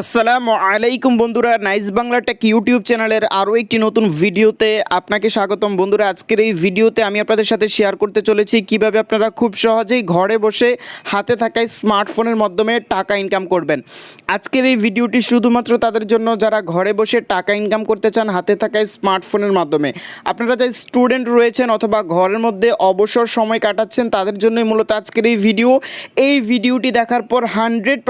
আসসালামু আলাইকুম বন্ধুরা, নাইস বাংলা টেক ইউটিউব চ্যানেলের আরও একটি নতুন ভিডিওতে আপনাকে স্বাগতম। বন্ধুরা, আজকের এই ভিডিওতে আমি আপনাদের সাথে শেয়ার করতে চলেছি কীভাবে আপনারা খুব সহজেই ঘরে বসে হাতে থাকায় স্মার্টফোনের মাধ্যমে টাকা ইনকাম করবেন। আজকের এই ভিডিওটি শুধুমাত্র তাদের জন্য, যারা ঘরে বসে টাকা ইনকাম করতে চান হাতে থাকায় স্মার্টফোনের মাধ্যমে। আপনারা যারা স্টুডেন্ট রয়েছেন অথবা ঘরের মধ্যে অবসর সময় কাটাচ্ছেন, তাদের জন্যই মূলত আজকের এই ভিডিও। এই ভিডিওটি দেখার পর হান্ড্রেড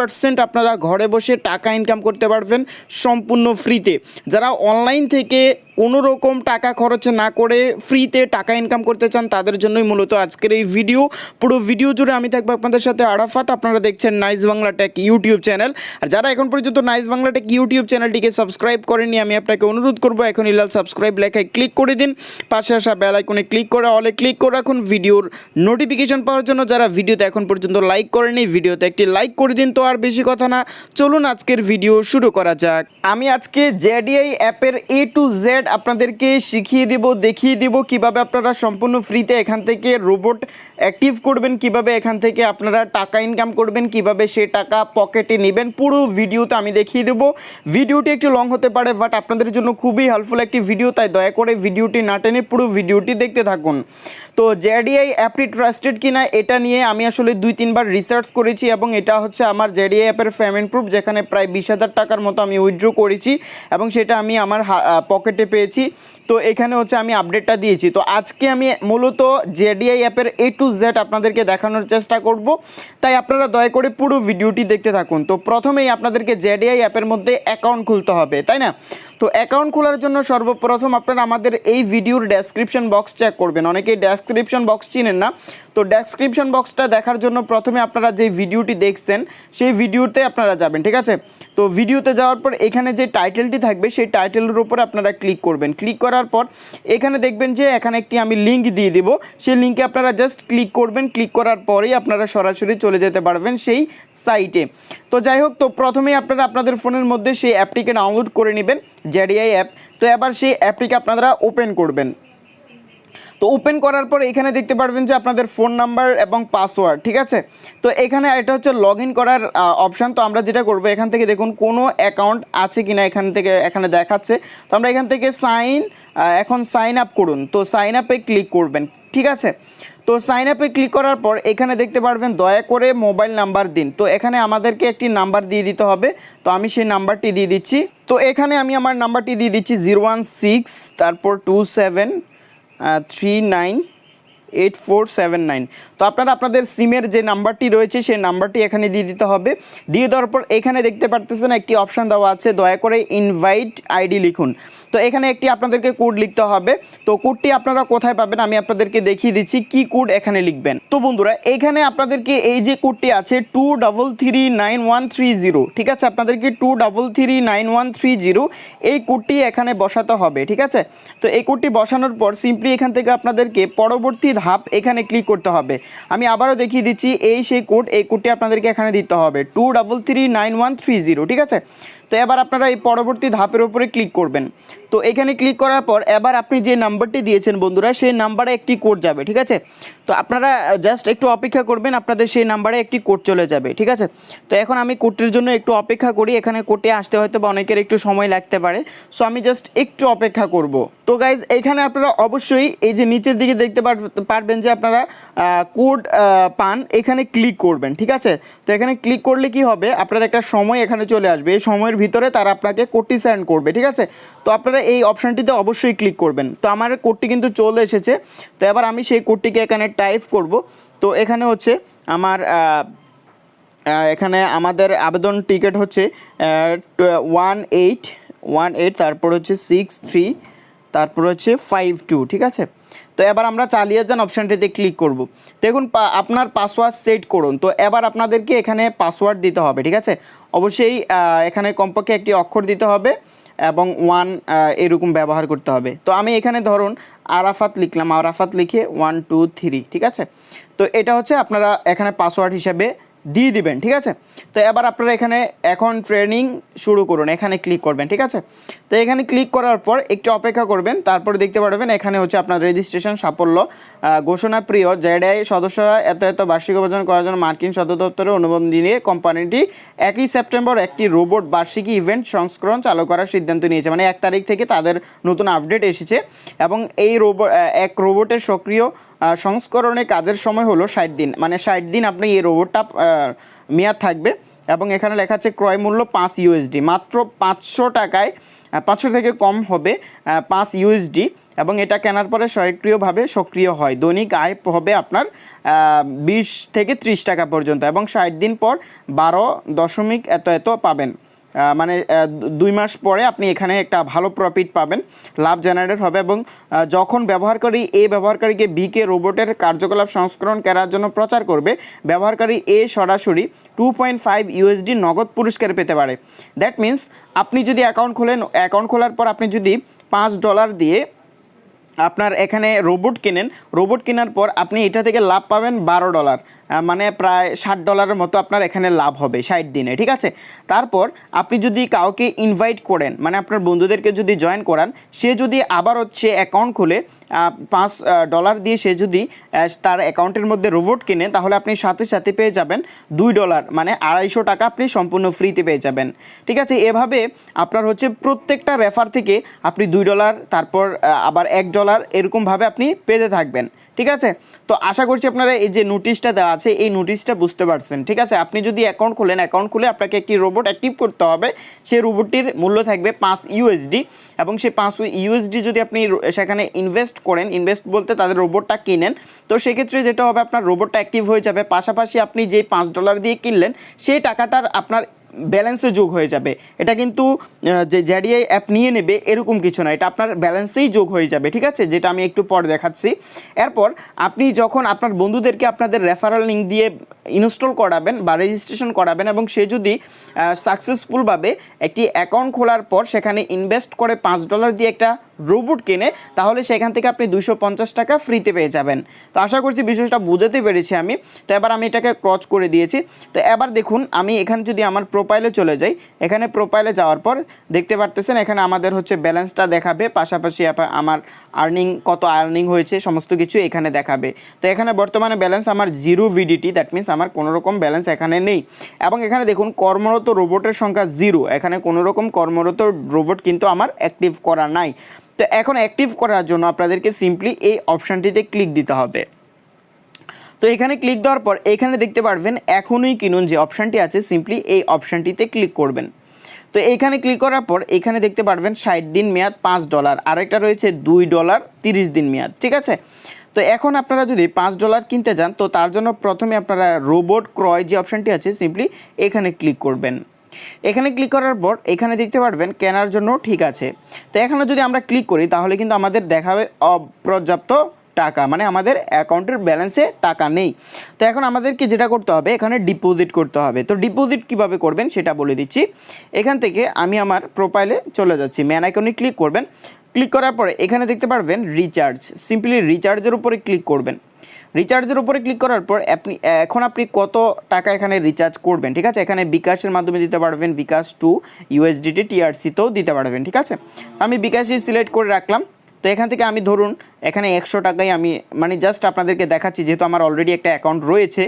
আপনারা ঘরে বসে টাকা ইনকাম করতে পারবেন সম্পূর্ণ ফ্রিতে। যারা অনলাইন থেকে কোনো রকম টাকা খরচ না করে ফ্রিতে টাকা ইনকাম করতে চান, তাদের জন্যই মূলত আজকের এই ভিডিও পুরো ভিডিও জুড়ে আমি থাকব আপনাদের সাথে আরাফাত। আপনারা দেখছেন nice Bangla tech YouTube channel আর যারা এখন পর্যন্ত নাইস বাংলা টেক ইউটিউব চ্যানেলটিকে সাবস্ক্রাইব করেনি আমি আপনাকে অনুরোধ করব এখন ইলাল সাবস্ক্রাইব লেখায় ক্লিক করে দিন। পাশে আসা বেল আইকনে ক্লিক করে অলে ক্লিক করে রাখুন। ভিডিওর নোটিফিকেশন পাওয়ার জন্য যারা ভিডিওতে এখন পর্যন্ত লাইক করেনি ভিডিওতে একটি লাইক করে দিন তো আর বেশি কথা না। চলুন আজকের ভিডিও শুরু করা যাক। আমি আজকে জেডিআই অ্যাপের এ টু জেড আপনাদেরকে শিখিয়ে দেব, দেখিয়ে দেব কীভাবে আপনারা সম্পূর্ণ ফ্রিতে এখান থেকে রোবট অ্যাক্টিভ করবেন, কীভাবে এখান থেকে আপনারা টাকা ইনকাম করবেন, কীভাবে সে টাকা পকেটে নেবেন। পুরো ভিডিওতে আমি দেখিয়ে দেব। ভিডিওটি একটু লং হতে পারে বাট আপনাদের জন্য খুবই হেল্পফুল একটি ভিডিও তাই দয়া করে ভিডিওটি না টেনে পুরো ভিডিওটি দেখতে থাকুন। তো জেডিআই অ্যাপটি ট্রাস্টেড কিনা এটা নিয়ে আমি আসলে দুই, তিনবার রিসার্চ করেছি এবং এটা হচ্ছে আমার জেডিআই অ্যাপের পেমেন্ট প্রুফ যেখানে প্রায় বিশ হাজার টাকার মতো আমি উইথড্র করেছি এবং সেটা আমি আমার পকেটে পেয়েছি। তো এখানে হচ্ছে আমি আপডেটটা দিয়েছি। তো আজকে আমি মূলত জেডিআই অ্যাপের এ টু জেড আপনাদেরকে দেখানোর চেষ্টা করব। তাই আপনারা দয়া করে পুরো ভিডিওটি দেখতে থাকুন। তো প্রথমেই আপনাদেরকে জেডিআই অ্যাপের মধ্যে অ্যাকাউন্ট খুলতে হবে, তাই না? তো অ্যাকাউন্ট খোলার জন্য সর্বপ্রথম আপনারা আমাদের এই ভিডিওর ডেসক্রিপশন বক্স চেক করবেন। অনেকেই ডেসক্রিপশন বক্স চিনেন না। তো ডেসক্রিপশন বক্সটা দেখার জন্য প্রথমে আপনারা যে ভিডিওটি দেখছেন, সেই ভিডিওতে আপনারা যাবেন, ঠিক আছে? তো ভিডিওতে যাওয়ার পর এখানে যে টাইটেলটি থাকবে, সেই টাইটেলের উপর আপনারা ক্লিক করবেন। ক্লিক করার পর এখানে দেখবেন যে এখানে একটি আমি লিঙ্ক দিয়ে দিব। সেই লিঙ্কে আপনারা জাস্ট ক্লিক করবেন। ক্লিক করার পরেই আপনারা সরাসরি চলে যেতে পারবেন সেই সাইটে। তো যাই হোক, তো প্রথমেই আপনারা আপনাদের ফোনের মধ্যে সেই অ্যাপটিকে ডাউনলোড করে নেবেন জেডিআই অ্যাপ তো এবার সেই অ্যাপটিকে আপনারা ওপেন করবেন। তো ওপেন করার পর এখানে দেখতে পারবেন যে আপনাদের ফোন নাম্বার এবং পাসওয়ার্ড ঠিক আছে? তো এখানে এটা হচ্ছে লগ করার অপশান তো আমরা যেটা করব, এখান থেকে দেখুন কোনো অ্যাকাউন্ট আছে কি না এখান থেকে, এখানে দেখাচ্ছে। তো আমরা এখান থেকে সাইন এখন সাইন আপ করুন। তো সাইন আপে ক্লিক করবেন, ঠিক আছে? তো সাইন আপে ক্লিক করার পর এখানে দেখতে পারবেন দয়া করে মোবাইল নাম্বার দিন। তো এখানে আমাদেরকে একটি নাম্বার দিয়ে দিতে হবে। তো আমি সেই নাম্বারটি দিয়ে দিচ্ছি। তো এখানে আমি আমার নাম্বারটি দিয়ে দিচ্ছি জিরো ওয়ান সিক্স তারপর two seven three nine eight four seven nine তো আপনারা আপনাদের সিমের যে নাম্বারটি রয়েছে সেই নাম্বারটি এখানে দিয়ে দিতে হবে দিয়ে দেওয়ার পর এখানে দেখতে পারতেছেন একটি অপশান দেওয়া আছে দয়া করে ইনভাইট আইডি লিখুন তো এখানে একটি আপনাদেরকে কোড লিখতে হবে তো কোডটি আপনারা কোথায় পাবেন আমি আপনাদেরকে দেখিয়ে দিচ্ছি কি কোড এখানে লিখবেন তো বন্ধুরা এখানে আপনাদেরকে এই যে কোডটি আছে two double three nine one three zero ঠিক আছে আপনাদেরকে two double three nine one three zero এই কোডটি এখানে বসাতে হবে ঠিক আছে তো এই কোডটি বসানোর পর সিম্পলি এখান থেকে আপনাদেরকে পরবর্তী ধাপ এখানে ক্লিক করতে হবে। আমি আবারও দেখিয়ে দিচ্ছি, এই সেই কোড এই কোডটি আপনাদেরকে এখানে দিতে হবে। Two three nine one three zero ঠিক আছে? তো এবার আপনারা এই পরবর্তী ধাপের উপরে ক্লিক করবেন। তো এখানে ক্লিক করার পর এবার আপনি যে নাম্বারটি দিয়েছেন বন্ধুরা, সেই নাম্বারে একটি কোড যাবে, ঠিক আছে? তো আপনারা জাস্ট একটু অপেক্ষা করবেন, আপনাদের সেই নাম্বারে একটি কোড চলে যাবে, ঠিক আছে? তো এখন আমি কোডটির জন্য একটু অপেক্ষা করি, এখানে কোডে আসতে হয়তো বা অনেকের একটু সময় লাগতে পারে। সো আমি জাস্ট একটু অপেক্ষা করব। তো গাইজ এখানে আপনারা অবশ্যই এই যে নিচের দিকে দেখতে পারবেন যে আপনারা কোড পান, এখানে ক্লিক করবেন, ঠিক আছে? তো এখানে ক্লিক করলে কি হবে? আপনার একটা সময় এখানে চলে আসবে। এই সময়ের ভিতরে তারা আপনাকে কোডটি সেন্ড করবে, ঠিক আছে? তো আপনারা এই অপশানটিতে অবশ্যই ক্লিক করবেন। তো আমার কোডটি কিন্তু চলে এসেছে। তো এবার আমি সেই কোডটিকে এখানে টাইপ করব। তো এখানে হচ্ছে আমার এখানে আমাদের আবেদন টিকিট হচ্ছে ওয়ান এইট ওয়ান এইট তারপর হচ্ছে সিক্স থ্রি তারপর হচ্ছে ফাইভ টু ঠিক আছে? তো এবার আমরা চালিয়ে যান অপশানটিতে ক্লিক করব। দেখুন আপনার পাসওয়ার্ড সেট করুন। তো এবার আপনাদেরকে এখানে পাসওয়ার্ড দিতে হবে, ঠিক আছে? অবশ্যই এখানে কমপক্ষে একটি অক্ষর দিতে হবে এবং ওয়ান এরকম ব্যবহার করতে হবে। তো আমি এখানে ধরুন, আরাফাত লিখলাম। আরাফাত লিখে ওয়ান টু থ্রি ঠিক আছে? তো এটা হচ্ছে আপনারা এখানে পাসওয়ার্ড হিসাবে দিয়ে দিবেন, ঠিক আছে? তো এবার আপনারা এখানে এখন ট্রেনিং শুরু করুন, এখানে ক্লিক করবেন, ঠিক আছে? তো এখানে ক্লিক করার পর একটু অপেক্ষা করবেন, তারপর দেখতে পারবেন এখানে হচ্ছে আপনার রেজিস্ট্রেশন সাফল্য ঘোষণা প্রিয় জেডাই সদস্যরা এত এত বার্ষিক অর্জন করার জন্য মার্কিন সদর দপ্তরে অনুমোদন দিয়ে কোম্পানিটি একই সেপ্টেম্বর একটি রোবট বার্ষিকী ইভেন্ট সংস্করণ চালু করার সিদ্ধান্ত নিয়েছে। মানে এক তারিখ থেকে তাদের নতুন আপডেট এসেছে এবং এই রোবট এক রোবটের সক্রিয় সংস্করণে কাজের সময় হলো ষাট দিন। মানে ষাট দিন আপনি এই রোবটটা মেয়াদ থাকবে এবং এখানে লেখা আছে ক্রয় মূল্য পাঁচ ইউএসডি মাত্র পাঁচশো টাকায় পাঁচশো থেকে কম হবে পাঁচ ইউএসডি এবং এটা কেনার পরে স্বয়ংক্রিয়ভাবে সক্রিয় হয়। দৈনিক আয় হবে আপনার বিশ থেকে ত্রিশ টাকা পর্যন্ত এবং ষাট দিন পর বারো দশমিক এত এত পাবেন। মানে দুই মাস পরে আপনি এখানে একটা ভালো প্রফিট পাবেন, লাভ জেনারেট হবে এবং যখন ব্যবহারকারী এ ব্যবহারকারীকে বিকে রোবটের কার্যকলাপ সংস্করণ করার জন্য প্রচার করবে, ব্যবহারকারী এ সরাসরি টু পয়েন্ট ফাইভ ইউএসডি নগদ পুরস্কার পেতে পারে। দ্যাট মিন্স আপনি যদি অ্যাকাউন্ট খোলেন অ্যাকাউন্ট খোলার পর আপনি যদি পাঁচ ডলার দিয়ে আপনার এখানে রোবট কেনেন রোবট কেনার পর আপনি এটা থেকে লাভ পাবেন বারো ডলার মানে প্রায় ষাট ডলারের মতো আপনার এখানে লাভ হবে ষাট দিনে, ঠিক আছে? তারপর আপনি যদি কাউকে ইনভাইট করেন মানে আপনার বন্ধুদেরকে যদি জয়েন করান, সে যদি আবার হচ্ছে অ্যাকাউন্ট খুলে পাঁচ ডলার দিয়ে সে যদি তার অ্যাকাউন্টের মধ্যে রোবট কেনে, তাহলে আপনি সাথে সাথে পেয়ে যাবেন দুই ডলার মানে আড়াইশো টাকা আপনি সম্পূর্ণ ফ্রিতে পেয়ে যাবেন, ঠিক আছে? এভাবে আপনার হচ্ছে প্রত্যেকটা রেফার থেকে আপনি দুই ডলার তারপর আবার এক ডলার এরকমভাবে আপনি পেতে থাকবেন, ঠিক আছে? তো আশা করছি আপনারা এই যে নোটিশটা দেওয়া আছে, এই নোটিশটা বুঝতে পারছেন, ঠিক আছে? আপনি যদি অ্যাকাউন্ট খোলেন অ্যাকাউন্ট খুলে আপনাকে একটি রোবট অ্যাক্টিভ করতে হবে। সেই রোবটটির মূল্য থাকবে পাঁচ ইউএসডি এবং সেই পাঁচ ইউএসডি যদি আপনি সেখানে ইনভেস্ট করেন ইনভেস্ট বলতে তাদের রোবটটা কিনেন, তো সেক্ষেত্রে যেটা হবে, আপনার রোবটটা অ্যাক্টিভ হয়ে যাবে। পাশাপাশি আপনি যে পাঁচ ডলার দিয়ে কিনলেন, সেই টাকাটার আপনার ব্যালেন্সে যোগ হয়ে যাবে। এটা কিন্তু যে জ্যাডিআই অ্যাপ নিয়ে নেবে, এরকম কিছু না। এটা আপনার ব্যালেন্সেই যোগ হয়ে যাবে, ঠিক আছে? যেটা আমি একটু পর দেখাচ্ছি। এরপর আপনি যখন আপনার বন্ধুদেরকে আপনাদের রেফারেল লিঙ্ক দিয়ে ইনস্টল করাবেন বা রেজিস্ট্রেশন করাবেন এবং সে যদি সাকসেসফুলভাবে একটি অ্যাকাউন্ট খোলার পর সেখানে ইনভেস্ট করে পাঁচ ডলার দিয়ে একটা রোবট কেনে, তাহলে সেখান থেকে আপনি দুশো পঞ্চাশ টাকা ফ্রিতে পেয়ে যাবেন। তো আশা করছি বিষয়টা বুঝাতে পেরেছি আমি। তো এবার আমি এটাকে ক্রচ করে দিয়েছি। তো এবার দেখুন, আমি এখানে যদি আমার প্রোফাইলে চলে যাই, এখানে প্রোফাইলে যাওয়ার পর দেখতে পারতেছেন এখানে আমাদের হচ্ছে ব্যালেন্সটা দেখাবে, পাশাপাশি আমার আর্নিং কত আর্নিং হয়েছে, সমস্ত কিছু এখানে দেখাবে। তো এখানে বর্তমানে ব্যালেন্স আমার জিরো ভিডিটি দ্যাট মিন্স আমার কোনো রকম ব্যালেন্স এখানে নেই। এবং এখানে দেখুন, কর্মরত রোবটের সংখ্যা জিরো এখানে কোনো রকম কর্মরত রোবট কিন্তু আমার অ্যাক্টিভ করা নাই। তো এখন অ্যাক্টিভ করার জন্য আপনাদেরকে সিম্পলি এই অপশানটিতে ক্লিক দিতে হবে। তো এখানে ক্লিক দেওয়ার পর, এখানে দেখতে পারবেন, এখনই কিনুন যে অপশানটি আছে সিম্পলি এই অপশানটিতে ক্লিক করবেন। তো এইখানে ক্লিক করার পর, এখানে দেখতে পারবেন, ষাট দিন মেয়াদ, পাঁচ ডলার আরেকটা রয়েছে, দুই ডলার তিরিশ দিন মেয়াদ, ঠিক আছে? তো এখন আপনারা যদি পাঁচ ডলার কিনতে যান, তো তার জন্য প্রথমে আপনারা রোবট ক্রয় যে অপশানটি আছে সিম্পলি এখানে ক্লিক করবেন। এখানে ক্লিক করার পর এখানে দেখতে পারবেন কেনার জন্য ঠিক আছে। তো এখানে যদি আমরা ক্লিক করি, তাহলে কিন্তু আমাদের দেখাবে অপর্যাপ্ত টাকা মানে আমাদের অ্যাকাউন্টের ব্যালেন্সে টাকা নেই। তো এখন আমাদেরকে যেটা করতে হবে, এখানে ডিপোজিট করতে হবে। তো ডিপোজিট কীভাবে করবেন সেটা বলে দিচ্ছি। এখান থেকে আমি আমার প্রোফাইলে চলে যাচ্ছি। ম্যান আইকনে ক্লিক করবেন। ক্লিক করার পরে এখানে দেখতে পারবেন রিচার্জ সিম্পলি রিচার্জের উপরে ক্লিক করবেন। রিচার্জের উপরে ক্লিক করার পর আপনি, এখন আপনি কত টাকা এখানে রিচার্জ করবেন, ঠিক আছে? এখানে বিকাশের মাধ্যমে দিতে পারবেন বিকাশ টু ইউএসডিটি টিআরসিতেও দিতে পারবেন, ঠিক আছে? আমি বিকাশই সিলেক্ট করে রাখলাম। তো এখান থেকে আমি ধরুন, এখানে একশো টাকায় আমি মানে জাস্ট আপনাদেরকে দেখাচ্ছি, যেহেতু আমার অলরেডি একটা অ্যাকাউন্ট রয়েছে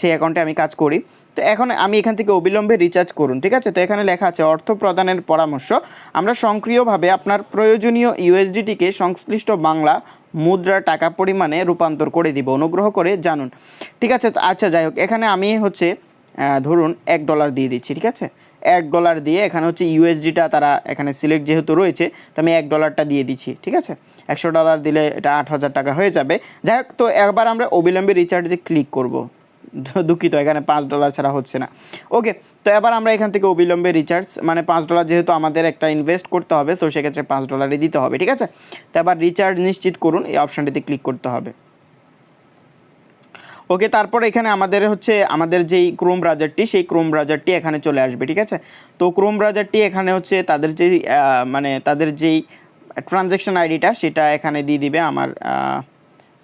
সেই অ্যাকাউন্টে আমি কাজ করি। তো এখন আমি এখান থেকে অবিলম্বে রিচার্জ করুন, ঠিক আছে? তো এখানে লেখা আছে, অর্থ প্রদানের পরামর্শ, আমরা সক্রিয়ভাবে আপনার প্রয়োজনীয় ইউএসডিটিকে সংশ্লিষ্ট বাংলা মুদ্রা টাকা পরিমাণে রূপান্তর করে দিব, অনুগ্রহ করে জানুন। ঠিক আছে? আচ্ছা যাই হোক, এখানে আমি হচ্ছে ধরুন এক ডলার দিয়ে দিচ্ছি, ঠিক আছে? এক ডলার দিয়ে এখানে হচ্ছে ইউএসডিটা তারা এখানে সিলেক্ট যেহেতু রয়েছে, তো আমি এক ডলারটা দিয়ে দিচ্ছি, ঠিক আছে? একশো ডলার দিলে এটা আট হাজার টাকা হয়ে যাবে। যাই হোক, তো একবার আমরা অবিলম্বে রিচার্জে ক্লিক করব। দুঃখিত, এখানে পাঁচ ডলার ছাড়া হচ্ছে না। ওকে তো এবার আমরা এখান থেকে অবিলম্বে রিচার্জ মানে পাঁচ ডলার যেহেতু আমাদের একটা ইনভেস্ট করতে হবে, তো সেক্ষেত্রে পাঁচ ডলারই দিতে হবে, ঠিক আছে? তো এবার রিচার্জ নিশ্চিত করুন, এই অপশানটিতে ক্লিক করতে হবে। ওকে, তারপর এখানে আমাদের হচ্ছে, আমাদের যেই ক্রোম ব্রাউজারটি সেই ক্রোম ব্রাউজারটি এখানে চলে আসবে, ঠিক আছে? তো ক্রোম ব্রাউজারটি এখানে হচ্ছে, তাদের যে মানে তাদের যেই ট্রানজ্যাকশন আইডিটা সেটা এখানে দিয়ে দিবে আমার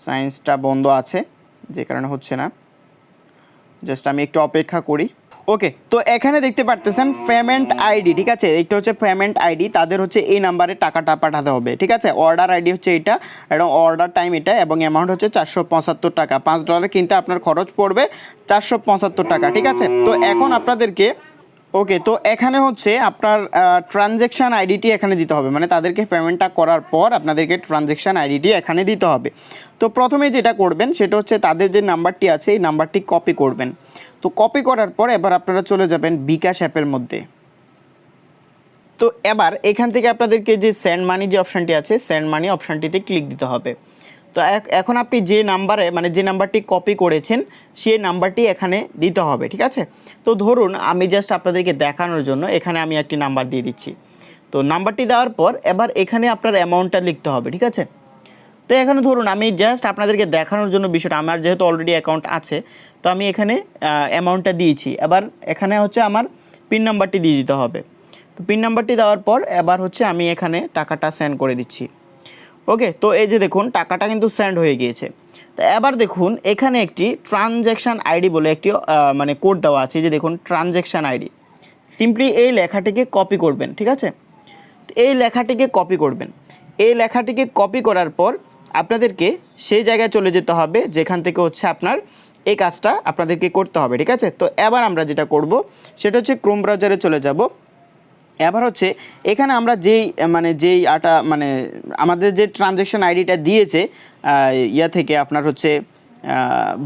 সায়েন্সটা বন্ধ আছে, যে কারণে হচ্ছে না। জাস্ট আমি একটু অপেক্ষা করি। ওকে, তো এখানে দেখতে পারতেছেন পেমেন্ট আইডি, ঠিক আছে? এটা হচ্ছে পেমেন্ট আইডি, তাদের হচ্ছে এই নাম্বারে টাকাটা পাঠাতে হবে, ঠিক আছে? অর্ডার আইডি হচ্ছে এটা, এবং অর্ডার টাইম এটা, এবং অ্যামাউন্ট হচ্ছে চারশো পঁচাত্তর টাকা, পাঁচ ডলার কিনতে আপনার খরচ পড়বে চারশো পঁচাত্তর টাকা, ঠিক আছে? তো এখন আপনাদেরকে, ওকে, তো এখানে হচ্ছে আপনার ট্রানজ্যাকশান আইডিটি এখানে দিতে হবে মানে তাদেরকে পেমেন্টটা করার পর আপনাদেরকে ট্রানজ্যাকশান আইডিটি এখানে দিতে হবে। তো প্রথমে যেটা করবেন, সেটা হচ্ছে তাদের যে নাম্বারটি আছে, এই নাম্বারটি কপি করবেন। তো কপি করার পর এবার আপনারা চলে যাবেন বিকাশ অ্যাপের মধ্যে। তো এবার এখান থেকে আপনাদেরকে যে সেন্ড মানি যে অপশানটি আছে সেন্ড মানি অপশানটিতে ক্লিক দিতে হবে। তো এখন আপনি যে নাম্বারে মানে যে নাম্বারটি কপি করেছেন, সেই নাম্বারটি এখানে দিতে হবে, ঠিক আছে? তো ধরুন আমি জাস্ট আপনাদেরকে দেখানোর জন্য এখানে আমি একটি নাম্বার দিয়ে দিচ্ছি। তো নাম্বারটি দেওয়ার পর এবার এখানে আপনার অ্যামাউন্টটা লিখতে হবে, ঠিক আছে? তো এখানে ধরুন, আমি জাস্ট আপনাদেরকে দেখানোর জন্য বিষয়টা, আমার যেহেতু অলরেডি অ্যাকাউন্ট আছে, তো আমি এখানে অ্যামাউন্টটা দিয়েছি। এবার এখানে হচ্ছে আমার পিন নাম্বারটি দিয়ে দিতে হবে। তো পিন নাম্বারটি দেওয়ার পর এবার হচ্ছে আমি এখানে টাকাটা সেন্ড করে দিচ্ছি। ওকে, তো এই যে দেখুন, টাকাটা কিন্তু সেন্ড হয়ে গিয়েছে। তো এবার দেখুন, এখানে একটি ট্রানজ্যাকশান আইডি বলে একটি মানে কোড দেওয়া আছে যে দেখুন ট্রানজ্যাকশান আইডি সিম্পলি এই লেখাটিকে কপি করবেন, ঠিক আছে? এই লেখাটিকে কপি করবেন। এই লেখাটিকে কপি করার পর আপনাদেরকে সেই জায়গায় চলে যেতে হবে, যেখান থেকে হচ্ছে আপনার এই কাজটা আপনাদেরকে করতে হবে, ঠিক আছে? তো এবার আমরা যেটা করব, সেটা হচ্ছে ক্রোম ব্রাউজারে চলে যাব। এবার হচ্ছে এখানে আমরা যেই মানে যেই আটা মানে আমাদের যে ট্রানজ্যাকশন আইডিটা দিয়েছে ইয়া থেকে আপনার হচ্ছে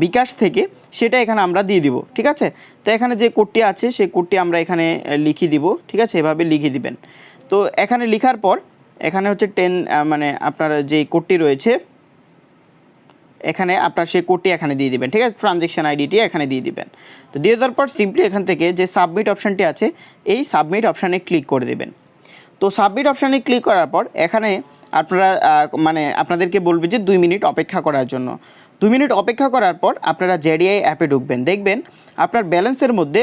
বিকাশ থেকে, সেটা এখানে আমরা দিয়ে দিব, ঠিক আছে? তো এখানে যে কোডটি আছে, সেই কোডটি আমরা এখানে লিখে দিব, ঠিক আছে? এভাবে লিখে দিবেন। তো এখানে লেখার পর এখানে হচ্ছে টেন মানে আপনার যে কোডটি রয়েছে, এখানে আপনার সেই কোডটি এখানে দিয়ে দিবেন, ঠিক আছে? ট্রানজ্যাকশন আইডিটি এখানে দিয়ে দিবেন। তো দিয়ে দেওয়ার পর সিম্পলি এখান থেকে যে সাবমিট অপশানটি আছে, এই সাবমিট অপশানে ক্লিক করে দেবেন। তো সাবমিট অপশানে ক্লিক করার পর এখানে আপনারা মানে আপনাদেরকে বলবে যে দুই মিনিট অপেক্ষা করার জন্য। দুই মিনিট অপেক্ষা করার পর আপনারা জেডিআই অ্যাপে ঢুকবেন। দেখবেন আপনার ব্যালেন্সের মধ্যে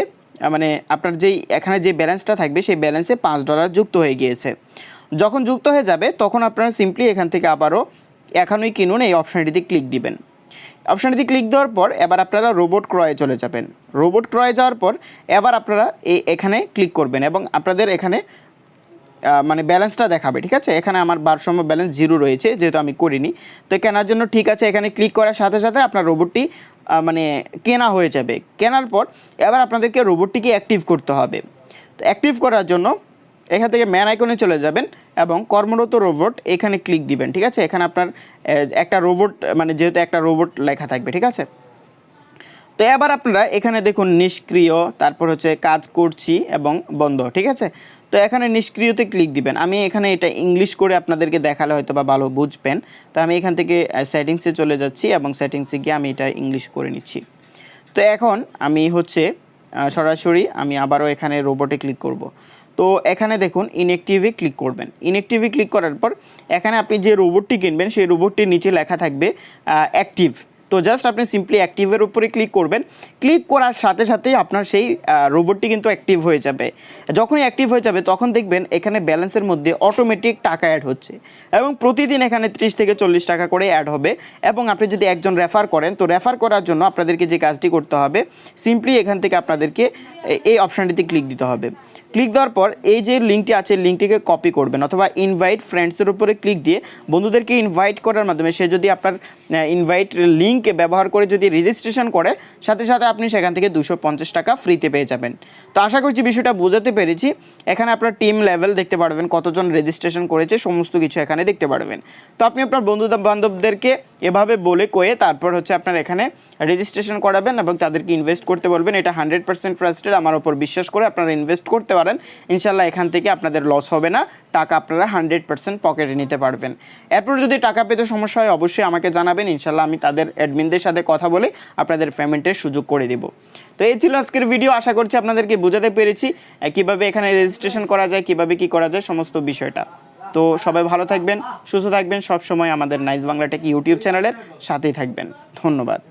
মানে আপনার যেই, এখানে যে ব্যালেন্সটা থাকবে, সেই ব্যালেন্সে পাঁচ ডলার যুক্ত হয়ে গিয়েছে। যখন যুক্ত হয়ে যাবে, তখন আপনারা সিম্পলি এখান থেকে আবারও এখনই কিনুন, এই অপশানটিতে ক্লিক দিবেন। অপশানটিতে ক্লিক দেওয়ার পর এবার আপনারা রোবট ক্রয়ে চলে যাবেন। রোবট ক্রয়ে যাওয়ার পর এবার আপনারা এই এখানে ক্লিক করবেন এবং আপনাদের এখানে মানে ব্যালেন্সটা দেখাবে, ঠিক আছে? এখানে আমার ভারসাম্য ব্যালেন্স জিরো রয়েছে, যেহেতু আমি করিনি। তো কেনার জন্য ঠিক আছে, এখানে ক্লিক করার সাথে সাথে আপনার রোবটটি মানে কেনা হয়ে যাবে। কেনার পর এবার আপনাদেরকে রোবটটিকে অ্যাক্টিভ করতে হবে। তো অ্যাক্টিভ করার জন্য এখান থেকে ম্যান আইকনে চলে যাবেন এবং কর্মরত রোবট এখানে ক্লিক দিবেন, ঠিক আছে? এখানে আপনার একটা রোবট মানে যেহেতু একটা রোবট লেখা থাকবে, ঠিক আছে? তো এবার আপনারা এখানে দেখুন নিষ্ক্রিয়, তারপর হচ্ছে কাজ করছি এবং বন্ধ, ঠিক আছে? তো এখানে নিষ্ক্রিয়তে ক্লিক দিবেন। আমি এখানে এটা ইংলিশ করে আপনাদেরকে দেখালে হয়তো বা ভালো বুঝবেন। তো আমি এখান থেকে সেটিংসে চলে যাচ্ছি এবং সেটিংসে গিয়ে আমি এটা ইংলিশ করে নিচ্ছি। তো এখন আমি হচ্ছে সরাসরি আমি আবারও এখানে রোবটে ক্লিক করব। তো এখানে দেখুন ইনএক্টিভে ক্লিক করবেন। ইনএক্টিভে ক্লিক করার পর এখানে আপনি যে রোবটটি কিনবেন, সেই রোবটটির নিচে লেখা থাকবে অ্যাক্টিভ তো জাস্ট আপনি সিম্পলি অ্যাক্টিভের উপরে ক্লিক করবেন। ক্লিক করার সাথে সাথেই আপনার সেই রোবটটি কিন্তু অ্যাক্টিভ হয়ে যাবে। যখনই অ্যাক্টিভ হয়ে যাবে, তখন দেখবেন এখানে ব্যালেন্সের মধ্যে অটোমেটিক টাকা অ্যাড হচ্ছে। এবং প্রতিদিন এখানে ত্রিশ থেকে চল্লিশ টাকা করে অ্যাড হবে। এবং আপনি যদি একজন রেফার করেন, তো রেফার করার জন্য আপনাদেরকে যে কাজটি করতে হবে সিম্পলি এখান থেকে আপনাদেরকে এই অপশানটিতে ক্লিক দিতে হবে। ক্লিক দেওয়ার পর এই যে লিঙ্কটি আছে, লিঙ্কটিকে কপি করবেন অথবা ইনভাইট ফ্রেন্ডসের উপরে ক্লিক দিয়ে বন্ধুদেরকে ইনভাইট করার মাধ্যমে সে যদি আপনার ইনভাইট লিঙ্ক ব্যবহার করে যদি রেজিস্ট্রেশন করে, সাথে সাথে আপনি সেখান থেকে দুশো টাকা ফ্রিতে পেয়ে যাবেন। তো আশা করছি বিষয়টা বোঝাতে পেরেছি। এখানে আপনার টিম লেভেল দেখতে পারবেন, কতজন রেজিস্ট্রেশন করেছে, সমস্ত কিছু এখানে দেখতে পারবেন। তো আপনি আপনার বন্ধু বান্ধবদেরকে এভাবে বলে কয়ে তারপর হচ্ছে আপনার এখানে রেজিস্ট্রেশন করাবেন এবং তাদেরকে ইনভেস্ট করতে বলবেন। এটা হান্ড্রেড পার্সেন্ট ট্রাস্টেড আমার উপর বিশ্বাস করে আপনারা ইনভেস্ট করতে পারেন, ইনশাল্লাহ এখান থেকে আপনাদের লস হবে না, টাকা আপনারা হান্ড্রেড পার্সেন্ট পকেটে নিতে পারবেন। এরপর যদি টাকা পেতে সমস্যা হয়, অবশ্যই আমাকে জানাবেন, ইনশাল্লাহ আমি তাদের অ্যাডমিনদের সাথে কথা বলে আপনাদের পেমেন্টের সুযোগ করে দিব। তো এই ছিল আজকের ভিডিও আশা করছি আপনাদেরকে বোঝাতে পেরেছি কীভাবে এখানে রেজিস্ট্রেশন করা যায়, কীভাবে কি করা যায়, সমস্ত বিষয়টা। তো সবাই ভালো থাকবেন, সুস্থ থাকবেন, সবসময় আমাদের নাইস বাংলা টেক ইউটিউব চ্যানেলের সাথেই থাকবেন। ধন্যবাদ।